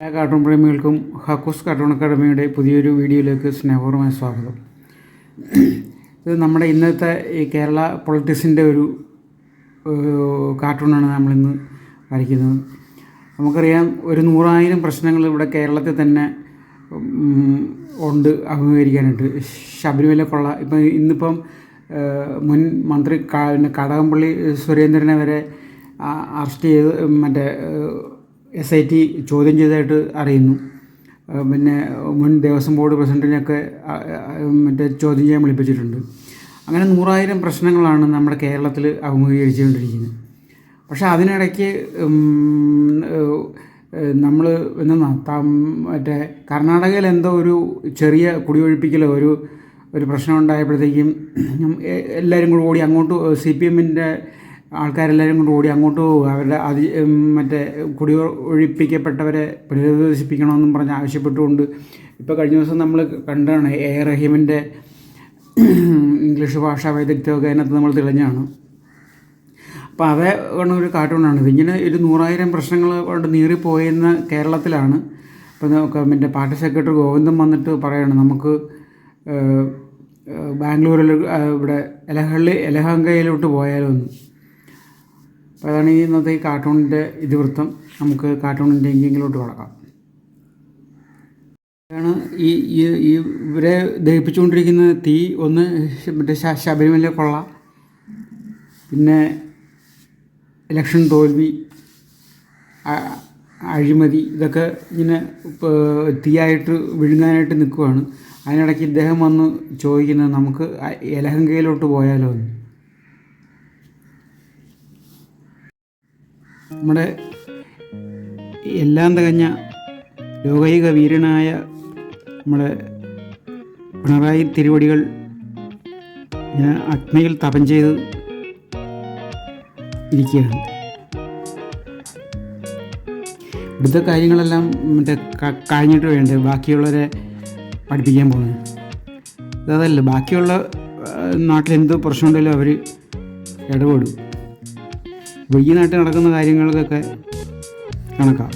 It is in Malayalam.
എല്ലാ കാർട്ടൂൺ പ്രേമികൾക്കും ഹക്കൂസ് കാർട്ടൂൺ അക്കാഡമിയുടെ പുതിയൊരു വീഡിയോയിലേക്ക് സ്നേഹപൂർവമായ സ്വാഗതം. ഇത് നമ്മുടെ ഇന്നത്തെ ഈ കേരള പൊളിറ്റിക്സിന്റെ ഒരു കാർട്ടൂണാണ് നമ്മളിന്ന് വരയ്ക്കുന്നത്. നമുക്കറിയാം ഒരു നൂറായിരം പ്രശ്നങ്ങൾ ഇവിടെ കേരളത്തിൽ തന്നെ ഉണ്ട് അഭിമുഖീകരിക്കാനായിട്ട്. ശബരിമല കൊള്ള ഇപ്പം ഇന്നിപ്പം മുൻ മന്ത്രി പിന്നെ കടകംപള്ളി സുരേന്ദ്രനെ വരെ അറസ്റ്റ് ചെയ്ത് മറ്റേ എസ് ഐ ടി ചോദ്യം ചെയ്തതായിട്ട് അറിയുന്നു. പിന്നെ മുൻ ദേവസ്വം ബോർഡ് പ്രസിഡന്റിനെയൊക്കെ മറ്റേ ചോദ്യം ചെയ്യാൻ വിളിപ്പിച്ചിട്ടുണ്ട്. അങ്ങനെ നൂറായിരം പ്രശ്നങ്ങളാണ് നമ്മുടെ കേരളത്തിൽ അഭിമുഖീകരിച്ചുകൊണ്ടിരിക്കുന്നത്. പക്ഷേ അതിനിടയ്ക്ക് നമ്മൾ എന്നാ മറ്റേ കർണാടകയിൽ എന്തോ ഒരു ചെറിയ കുടിയൊഴിപ്പിക്കലോ ഒരു ഒരു പ്രശ്നം ഉണ്ടായപ്പോഴത്തേക്കും എല്ലാവരും കൂടി ഓടി അങ്ങോട്ട് സി പി എമ്മിന്റെ ആൾക്കാരെല്ലാവരും കൂടി ഓടി അങ്ങോട്ട് പോകുക അവരുടെ അതി മറ്റേ കുടി ഒഴിപ്പിക്കപ്പെട്ടവരെ പുനരധിവസിപ്പിക്കണമെന്നും പറഞ്ഞ് ആവശ്യപ്പെട്ടുകൊണ്ട് ഇപ്പോൾ കഴിഞ്ഞ ദിവസം നമ്മൾ കണ്ടാണ് എ റഹീമിന്റെ ഇംഗ്ലീഷ് ഭാഷാ വൈദഗ്ധ്യമൊക്കെ അതിനകത്ത് നമ്മൾ തെളിഞ്ഞാണ്. അപ്പോൾ അതേ ഒരു കാർട്ടൂണാണ്. ഇതിങ്ങനെ ഒരു നൂറായിരം പ്രശ്നങ്ങൾ കൊണ്ട് നീറിപ്പോയെന്ന കേരളത്തിലാണ്. ഇപ്പോൾ എന്റെ പാർട്ടി സെക്രട്ടറി ഗോവിന്ദൻ വന്നിട്ട് പറയാണ് നമുക്ക് ബാംഗ്ലൂരിൽ ഇവിടെ എലഹള്ളി എലഹങ്കയിലോട്ട് പോയാലോ എന്ന്. അപ്പോൾ അതാണ് ഈ ഇന്നത്തെ ഈ കാർട്ടൂണിന്റെ ഇതിവൃത്തം. നമുക്ക് കാർട്ടൂണിന്റെ എങ്കിലോട്ട് കടക്കാം. അതാണ് ഈ ഈ ഇവരെ ദഹിപ്പിച്ചുകൊണ്ടിരിക്കുന്ന തീ ഒന്ന് മറ്റേ ശബരിമല കൊള്ള. പിന്നെ ഇലക്ഷൻ തോൽവി അഴിമതി ഇതൊക്കെ ഇങ്ങനെ തീയായിട്ട് വിഴുങ്ങാനായിട്ട് നിൽക്കുവാണ്. അതിനിടയ്ക്ക് ഇദ്ദേഹം വന്ന് ചോദിക്കുന്നത് നമുക്ക് യലഹങ്കയിലോട്ട് പോയാലോ എന്ന്. നമ്മുടെ എല്ലാം തികഞ്ഞ ലോകൈക വീരനായ നമ്മുടെ പിണറായി തിരുവടികൾ ഞാൻ അഗ്നിയിൽ തപം ചെയ്ത് ഇരിക്കുകയാണ്. ഇവിടുത്തെ കാര്യങ്ങളെല്ലാം മറ്റേ കഴിഞ്ഞിട്ട് വേണ്ടേ? ബാക്കിയുള്ളവരെ പഠിപ്പിക്കാൻ പോകുന്നത്. അതല്ല ബാക്കിയുള്ള നാട്ടിലെന്ത് പ്രശ്നമുണ്ടെങ്കിലും അവർ ഇടപെടും. ഇപ്പോൾ ഈ നാട്ടിൽ നടക്കുന്ന കാര്യങ്ങൾക്കൊക്കെ കണക്കാം.